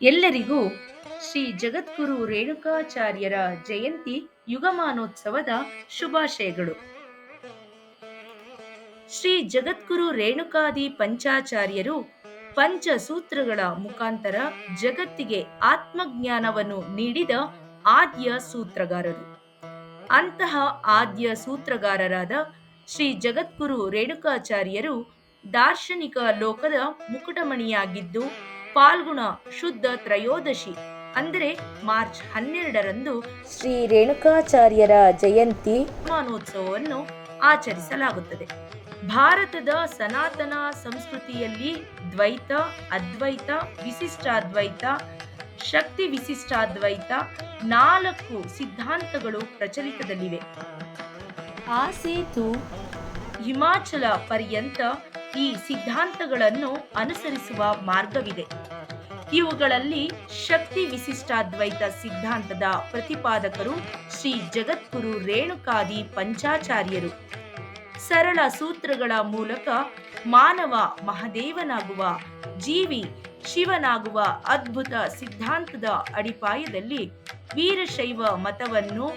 ಎಲ್ಲರಿಗೂ ಶ್ರೀ ಜಗದ್ಗುರು ರೇಣುಕಾಚಾರ್ಯರ ಜಯಂತಿ ಯುಗಮಾನೋತ್ಸವದ ಶುಭಾಶಯಗಳು. ಶ್ರೀ ಜಗದ್ಗುರು ರೇಣುಕಾದಿ ಪಂಚಾಚಾರ್ಯರು ಪಂಚಸೂತ್ರಗಳ ಮುಖಾಂತರ ಜಗತ್ತಿಗೆ ಆತ್ಮಜ್ಞಾನವನ್ನು ನೀಡಿದ ಆದ್ಯ ಸೂತ್ರಗಾರರು. ಅಂತಹ ಆದ್ಯ ಸೂತ್ರಗಾರರಾದ ಶ್ರೀ ಜಗದ್ಗುರು ರೇಣುಕಾಚಾರ್ಯರು ದಾರ್ಶನಿಕ ಲೋಕದ ಮುಕುಟಮಣಿಯಾಗಿದ್ದು ಪಾಲ್ಗುಣ ಶುದ್ಧ ತ್ರಯೋದಶಿ. ಅಂದರೆ ಮಾರ್ಚ್ ಹನ್ನೆರಡರಂದು ಶ್ರೀ ರೇಣುಕಾಚಾರ್ಯರ ಜಯಂತಿ ಮಾನೋತ್ಸವವನ್ನು ಆಚರಿಸಲಾಗುತ್ತದೆ. ಭಾರತದ ಸನಾತನ ಸಂಸ್ಕೃತಿಯಲ್ಲಿ ದ್ವೈತ ಅದ್ವೈತ ವಿಶಿಷ್ಟಾದ್ವೈತ ಶಕ್ತಿ ವಿಶಿಷ್ಟಾದ್ವೈತ ನಾಲ್ಕು ಸಿದ್ಧಾಂತಗಳು ಪ್ರಚಲಿತದಲ್ಲಿವೆ. ಆ ಸೇತು ಹಿಮಾಚಲ ಪರ್ಯಂತ ಈ ಸಿದ್ಧಾಂತಗಳನ್ನು ಅನುಸರಿಸುವ ಮಾರ್ಗವಿದೆ. ಇವುಗಳಲ್ಲಿ ಶಕ್ತಿ ವಿಶಿಷ್ಟಾದ್ವೈತ ಸಿದ್ಧಾಂತದ ಪ್ರತಿಪಾದಕರು ಶ್ರೀ ಜಗದ್ಗುರು ರೇಣುಕಾದಿ ಪಂಚಾಚಾರ್ಯರು. ಸರಳ ಸೂತ್ರಗಳ ಮೂಲಕ ಮಾನವ ಮಹದೇವನಾಗುವ ಜೀವಿ ಶಿವನಾಗುವ ಅದ್ಭುತ ಸಿದ್ಧಾಂತದ ಅಡಿಪಾಯದಲ್ಲಿ ವೀರಶೈವ ಮತವನ್ನು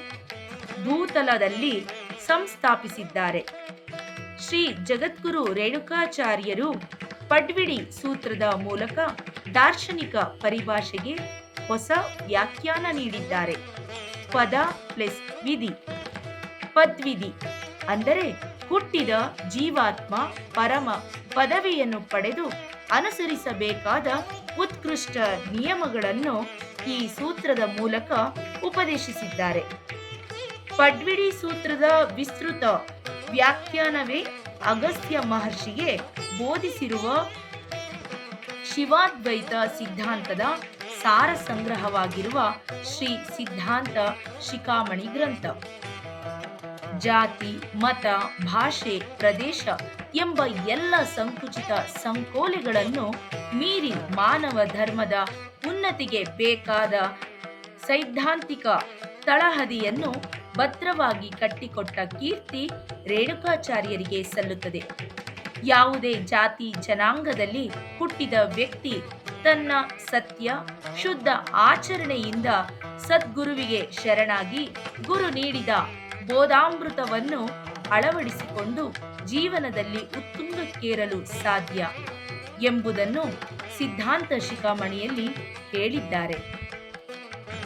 ಭೂತಲದಲ್ಲಿ ಸಂಸ್ಥಾಪಿಸಿದ್ದಾರೆ. ಶ್ರೀ ಜಗದ್ಗುರು ರೇಣುಕಾಚಾರ್ಯರು ಪಡ್ವಿಡಿ ಸೂತ್ರದ ಮೂಲಕ ದಾರ್ಶನಿಕ ಪರಿಭಾಷೆಗೆ ಹೊಸ ವ್ಯಾಖ್ಯಾನ ನೀಡಿದ್ದಾರೆ. ಪದ ಪ್ಲಸ್ ವಿಧಿ. ಪದ್ವಿಧಿ ಅಂದರೆ ಹುಟ್ಟಿದ ಜೀವಾತ್ಮ ಪರಮ ಪದವಿಯನ್ನು ಪಡೆದು ಅನುಸರಿಸಬೇಕಾದ ಉತ್ಕೃಷ್ಟ ನಿಯಮಗಳನ್ನು ಈ ಸೂತ್ರದ ಮೂಲಕ ಉಪದೇಶಿಸಿದ್ದಾರೆ. ಪಡ್ವಿಡಿ ಸೂತ್ರದ ವಿಸ್ತೃತ ವ್ಯಾಖ್ಯಾನವೇ ಅಗಸ್ತ್ಯ ಮಹರ್ಷಿಗೆ ಬೋಧಿಸಿರುವ ಶಿವಾದ್ವೈತ ಸಿದ್ಧಾಂತದ ಸಾರ ಸಂಗ್ರಹವಾಗಿರುವ ಶ್ರೀ ಸಿದ್ಧಾಂತ ಶಿಖಾಮಣಿ ಗ್ರಂಥ. ಜಾತಿ, ಮತ, ಭಾಷೆ, ಪ್ರದೇಶ ಎಂಬ ಎಲ್ಲ ಸಂಕುಚಿತ ಸಂಕೋಲೆಗಳನ್ನು ಮೀರಿ ಮಾನವ ಧರ್ಮದ ಉನ್ನತಿಗೆ ಬೇಕಾದ ಸೈದ್ಧಾಂತಿಕ ತಳಹದಿಯನ್ನು ಭದ್ರವಾಗಿ ಕಟ್ಟಿಕೊಟ್ಟ ಕೀರ್ತಿ ರೇಣುಕಾಚಾರ್ಯರಿಗೆ ಸಲ್ಲುತ್ತದೆ. ಯಾವುದೇ ಜಾತಿ ಜನಾಂಗದಲ್ಲಿ ಹುಟ್ಟಿದ ವ್ಯಕ್ತಿ ತನ್ನ ಸತ್ಯ, ಶುದ್ಧ ಆಚರಣೆಯಿಂದ ಸದ್ಗುರುವಿಗೆ ಶರಣಾಗಿ ಗುರು ನೀಡಿದ ಬೋಧಾಮೃತವನ್ನು ಅಳವಡಿಸಿಕೊಂಡು ಜೀವನದಲ್ಲಿ ಉತ್ತುಂಗಕ್ಕೇರಲು ಸಾಧ್ಯ ಎಂಬುದನ್ನು ಸಿದ್ಧಾಂತ ಶಿಖಾಮಣಿಯಲ್ಲಿ ಹೇಳಿದ್ದಾರೆ.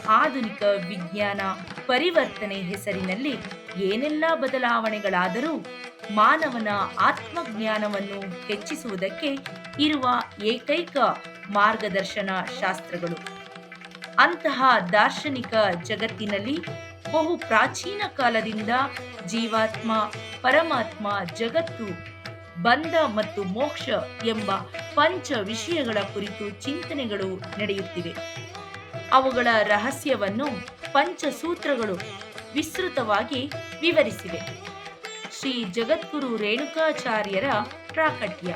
ಆಧುನಿಕ ವಿಜ್ಞಾನ ಪರಿವರ್ತನೆ ಹೆಸರಿನಲ್ಲಿ ಏನೆಲ್ಲ ಬದಲಾವಣೆಗಳಾದರೂ ಮಾನವನ ಆತ್ಮಜ್ಞಾನವನ್ನು ಹೆಚ್ಚಿಸುವುದಕ್ಕೆ ಇರುವ ಏಕೈಕ ಮಾರ್ಗದರ್ಶನ ಶಾಸ್ತ್ರಗಳು. ಅಂತಹ ದಾರ್ಶನಿಕ ಜಗತ್ತಿನಲ್ಲಿ ಬಹು ಪ್ರಾಚೀನ ಕಾಲದಿಂದ ಜೀವಾತ್ಮ, ಪರಮಾತ್ಮ, ಜಗತ್ತು, ಬಂಧ ಮತ್ತು ಮೋಕ್ಷ ಎಂಬ ಪಂಚ ವಿಷಯಗಳ ಕುರಿತು ಚಿಂತನೆಗಳು ನಡೆಯುತ್ತಿವೆ. ಅವುಗಳ ರಹಸ್ಯವನ್ನು ಪಂಚಸೂತ್ರಗಳು ವಿಸ್ತೃತವಾಗಿ ವಿವರಿಸಿವೆ. ಶ್ರೀ ಜಗದ್ಗುರು ರೇಣುಕಾಚಾರ್ಯರ ಪ್ರಾಕಟ್ಯ.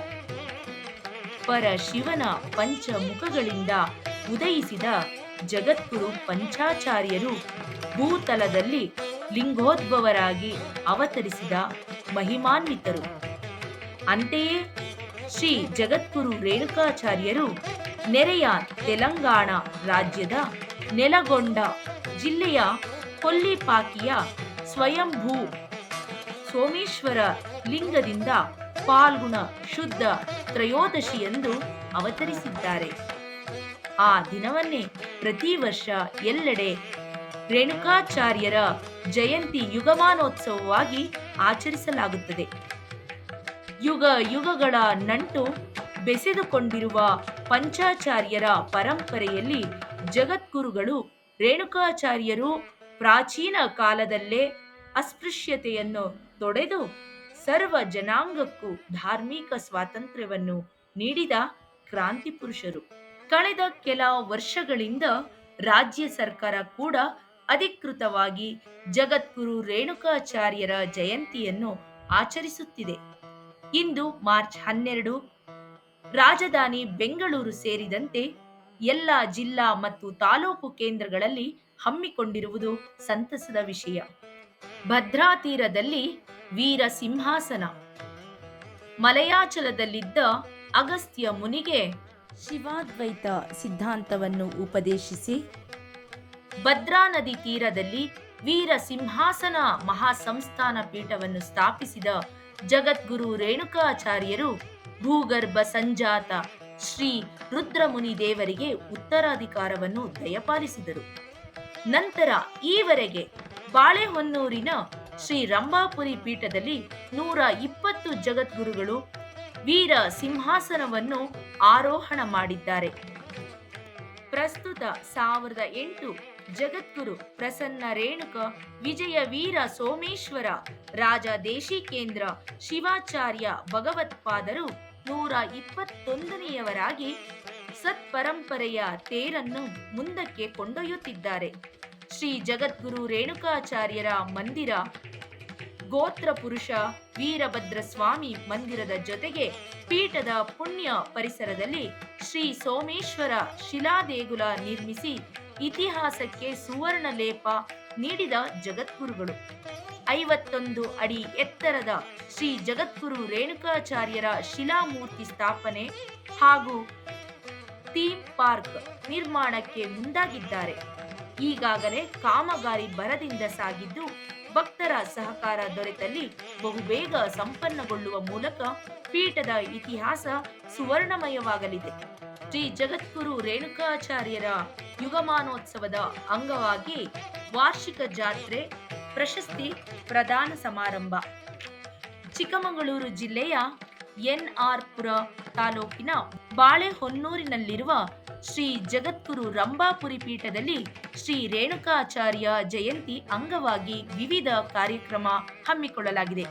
ಪರ ಶಿವನ ಪಂಚಮುಖಗಳಿಂದ ಉದಯಿಸಿದ ಜಗದ್ಗುರು ಪಂಚಾಚಾರ್ಯರು ಭೂತಲದಲ್ಲಿ ಲಿಂಗೋದ್ಭವರಾಗಿ ಅವತರಿಸಿದ ಮಹಿಮಾನ್ವಿತರು. ಅಂತೆಯೇ ಶ್ರೀ ಜಗದ್ಗುರು ರೇಣುಕಾಚಾರ್ಯರು ನೆರೆಯ ತೆಲಂಗಾಣ ರಾಜ್ಯದ ನೆಲಗೊಂಡ ಜಿಲ್ಲೆಯ ಕೊಲ್ಲಿಪಾಕಿಯ ಸ್ವಯಂಭೂ ಸೋಮೇಶ್ವರ ಲಿಂಗದಿಂದ ಪಾಲ್ಗುಣ ಶುದ್ಧ ತ್ರಯೋದಶಿಯಂದು ಅವತರಿಸಿದ್ದಾರೆ. ಆ ದಿನವನ್ನೇ ಪ್ರತಿ ವರ್ಷ ಎಲ್ಲೆಡೆ ರೇಣುಕಾಚಾರ್ಯರ ಜಯಂತಿ ಯುಗಮಾನೋತ್ಸವವಾಗಿ ಆಚರಿಸಲಾಗುತ್ತದೆ. ಯುಗ ಯುಗಗಳ ನಂಟು ಬೆಸೆದುಕೊಂಡಿರುವ ಪಂಚಾಚಾರ್ಯರ ಪರಂಪರೆಯಲ್ಲಿ ಜಗದ್ಗುರುಗಳು ರೇಣುಕಾಚಾರ್ಯರು ಪ್ರಾಚೀನ ಕಾಲದಲ್ಲೇ ಅಸ್ಪೃಶ್ಯತೆಯನ್ನು ತೊಡೆದು ಸರ್ವ ಜನಾಂಗಕ್ಕೂ ಧಾರ್ಮಿಕ ಸ್ವಾತಂತ್ರ್ಯವನ್ನು ನೀಡಿದ ಕ್ರಾಂತಿ ಪುರುಷರು. ಕಳೆದ ಕೆಲ ವರ್ಷಗಳಿಂದ ರಾಜ್ಯ ಸರ್ಕಾರ ಕೂಡ ಅಧಿಕೃತವಾಗಿ ಜಗದ್ಗುರು ರೇಣುಕಾಚಾರ್ಯರ ಜಯಂತಿಯನ್ನು ಆಚರಿಸುತ್ತಿದೆ. ಇಂದು ಮಾರ್ಚ್ ಹನ್ನೆರಡು ರಾಜಧಾನಿ ಬೆಂಗಳೂರು ಸೇರಿದಂತೆ ಎಲ್ಲ ಜಿಲ್ಲಾ ಮತ್ತು ತಾಲೂಕು ಕೇಂದ್ರಗಳಲ್ಲಿ ಹಮ್ಮಿಕೊಂಡಿರುವುದು ಸಂತಸದ ವಿಷಯ. ಭದ್ರಾ ತೀರದಲ್ಲಿ ವೀರ ಸಿಂಹಾಸನ. ಮಲಯಾಚಲದಲ್ಲಿದ್ದ ಅಗಸ್ತ್ಯ ಮುನಿಗೆ ಶಿವಾದ್ವೈತ ಸಿದ್ಧಾಂತವನ್ನು ಉಪದೇಶಿಸಿ, ಭದ್ರಾ ನದಿ ತೀರದಲ್ಲಿ ವೀರ ಸಿಂಹಾಸನ ಮಹಾಸಂಸ್ಥಾನ ಪೀಠವನ್ನು ಸ್ಥಾಪಿಸಿದ ಜಗದ್ಗುರು ರೇಣುಕಾಚಾರ್ಯರು ಭೂಗರ್ಭ ಸಂಜಾತ ಶ್ರೀ ರುದ್ರಮುನಿ ದೇವರಿಗೆ ಉತ್ತರಾಧಿಕಾರವನ್ನು ದಯಪಾಲಿಸಿದರು. ನಂತರ ಈವರೆಗೆ ಬಾಳೆಹೊನ್ನೂರಿನ ಶ್ರೀ ರಂಭಾಪುರಿ ಪೀಠದಲ್ಲಿ ನೂರ ಇಪ್ಪತ್ತು ಜಗದ್ಗುರುಗಳು ವೀರ ಸಿಂಹಾಸನವನ್ನು ಆರೋಹಣ ಮಾಡಿದ್ದಾರೆ. ಪ್ರಸ್ತುತ ಸಾವಿರದ ಎಂಟು ಜಗದ್ಗುರು ಪ್ರಸನ್ನ ರೇಣುಕ, ವಿಜಯ ವೀರ ಸೋಮೇಶ್ವರ, ರಾಜ ದೇಶಿಕೇಂದ್ರ, ಶಿವಾಚಾರ್ಯ ಭಗವತ್ಪಾದರು ನೂರ ಇಪ್ಪತ್ತೊಂದನೆಯವರಾಗಿ ಸತ್ಪರಂಪರೆಯ ತೇರನ್ನು ಮುಂದಕ್ಕೆ ಕೊಂಡೊಯ್ಯುತ್ತಿದ್ದಾರೆ. ಶ್ರೀ ಜಗದ್ಗುರು ರೇಣುಕಾಚಾರ್ಯರ ಮಂದಿರ, ಗೋತ್ರ ಪುರುಷ ವೀರಭದ್ರ ಸ್ವಾಮಿ ಮಂದಿರದ ಜೊತೆಗೆ ಪೀಠದ ಪುಣ್ಯ ಪರಿಸರದಲ್ಲಿ ಶ್ರೀ ಸೋಮೇಶ್ವರ ಶಿಲಾದೇಗುಲ ನಿರ್ಮಿಸಿ ಇತಿಹಾಸಕ್ಕೆ ಸುವರ್ಣ ಲೇಪ ನೀಡಿದ ಜಗದ್ಗುರುಗಳು. ಐವತ್ತೊಂದು ಅಡಿ ಎತ್ತರದ ಶ್ರೀ ಜಗದ್ಗುರು ರೇಣುಕಾಚಾರ್ಯರ ಶಿಲಾಮೂರ್ತಿ ಸ್ಥಾಪನೆ ಹಾಗೂ ಥೀಮ್ ಪಾರ್ಕ್ ನಿರ್ಮಾಣಕ್ಕೆ ಮುಂದಾಗಿದ್ದಾರೆ. ಈಗಾಗಲೇ ಕಾಮಗಾರಿ ಬರದಿಂದ ಸಾಗಿದ್ದು, ಭಕ್ತರ ಸಹಕಾರ ದೊರೆತಲ್ಲಿ ಬಹುಬೇಗ ಸಂಪನ್ನಗೊಳ್ಳುವ ಮೂಲಕ ಪೀಠದ ಇತಿಹಾಸ ಸುವರ್ಣಮಯವಾಗಲಿದೆ. ಶ್ರೀ ಜಗದ್ಗುರು ರೇಣುಕಾಚಾರ್ಯರ ಯುಗಮಾನೋತ್ಸವದ ಅಂಗವಾಗಿ ವಾರ್ಷಿಕ ಜಾತ್ರೆ ಪ್ರಶಸ್ತಿ ಪ್ರದಾನ ಸಮಾರಂಭ. ಚಿಕ್ಕಮಗಳೂರು ಜಿಲ್ಲೆಯ ಎನ್ಆರ್ಪುರ ತಾಲೂಕಿನ ಬಾಳೆಹೊನ್ನೂರಿನಲ್ಲಿರುವ ಶ್ರೀ ಜಗದ್ಗುರು ರಂಭಾಪುರಿ ಪೀಠದಲ್ಲಿ ಶ್ರೀ ರೇಣುಕಾಚಾರ್ಯ ಜಯಂತಿ ಅಂಗವಾಗಿ ವಿವಿಧ ಕಾರ್ಯಕ್ರಮ ಹಮ್ಮಿಕೊಳ್ಳಲಾಗಿದೆ.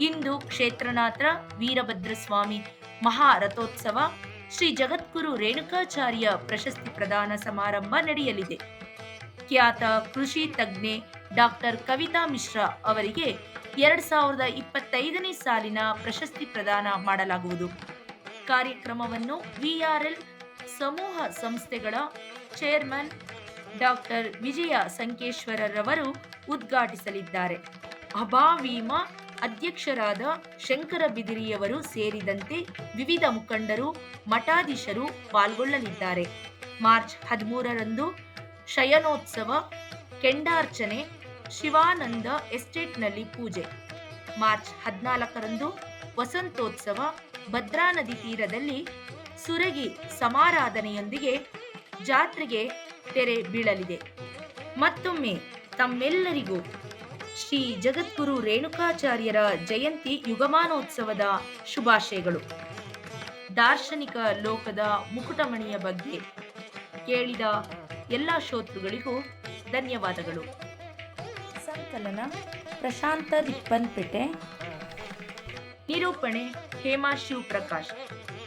ಇಂದು ಕ್ಷೇತ್ರನಾಥ ವೀರಭದ್ರಸ್ವಾಮಿ ಮಹಾರಥೋತ್ಸವ ಶ್ರೀ ಜಗದ್ಗುರು ರೇಣುಕಾಚಾರ್ಯ ಪ್ರಶಸ್ತಿ ಪ್ರದಾನ ಸಮಾರಂಭ ನಡೆಯಲಿದೆ. ಖ್ಯಾತ ಕೃಷಿ ತಜ್ಞೆ ಡಾಕ್ಟರ್ ಕವಿತಾ ಮಿಶ್ರಾ ಅವರಿಗೆ ಎರಡ್ ಸಾವಿರದ ಇಪ್ಪತ್ತೈದನೇ ಸಾಲಿನ ಪ್ರಶಸ್ತಿ ಪ್ರದಾನ ಮಾಡಲಾಗುವುದು. ಕಾರ್ಯಕ್ರಮವನ್ನು ವಿಆರ್ಎಲ್ ಸಮೂಹ ಸಂಸ್ಥೆಗಳ ಚೇರ್ಮನ್ ಡಾಕ್ಟರ್ ವಿಜಯ ಸಂಕೇಶ್ವರರವರು ಉದ್ಘಾಟಿಸಲಿದ್ದಾರೆ. ಅಭಾವೀಮ ಅಧ್ಯಕ್ಷರಾದ ಶಂಕರ ಬಿದಿರಿಯವರು ಸೇರಿದಂತೆ ವಿವಿಧ ಮುಖಂಡರು, ಮಠಾಧೀಶರು ಪಾಲ್ಗೊಳ್ಳಲಿದ್ದಾರೆ. ಮಾರ್ಚ್ ಹದಿಮೂರರಂದು ಶಯನೋತ್ಸವ, ಕೆಂಡಾರ್ಚನೆ, ಶಿವಾನಂದ ಎಸ್ಟೇಟ್ನಲ್ಲಿ ಪೂಜೆ. ಮಾರ್ಚ್ ಹದಿನಾಲ್ಕರಂದು ವಸಂತೋತ್ಸವ, ಭದ್ರಾ ನದಿ ತೀರದಲ್ಲಿ ಸುರಗಿ ಸಮಾರಾಧನೆಯೊಂದಿಗೆ ಜಾತ್ರೆಗೆ ತೆರೆ ಬೀಳಲಿದೆ. ಮತ್ತೊಮ್ಮೆ ತಮ್ಮೆಲ್ಲರಿಗೂ ಶ್ರೀ ಜಗದ್ಗುರು ರೇಣುಕಾಚಾರ್ಯರ ಜಯಂತಿ ಯುಗಮಾನೋತ್ಸವದ ಶುಭಾಶಯಗಳು. ದಾರ್ಶನಿಕ ಲೋಕದ ಮುಕುಟಮಣಿಯ ಬಗ್ಗೆ ಕೇಳಿದ ಎಲ್ಲ ಶ್ರೋತೃಗಳಿಗೂ ಧನ್ಯವಾದಗಳು. ಸಂಕಲನ ಪ್ರಶಾಂತ ದಿಪ್ಪನ್ಪೇಟೆ. ನಿರೂಪಣೆ ಹೇಮಾ ಶಿವಪ್ರಕಾಶ್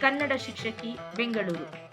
ಕನ್ನಡ ಶಿಕ್ಷಕಿ ಬೆಂಗಳೂರು.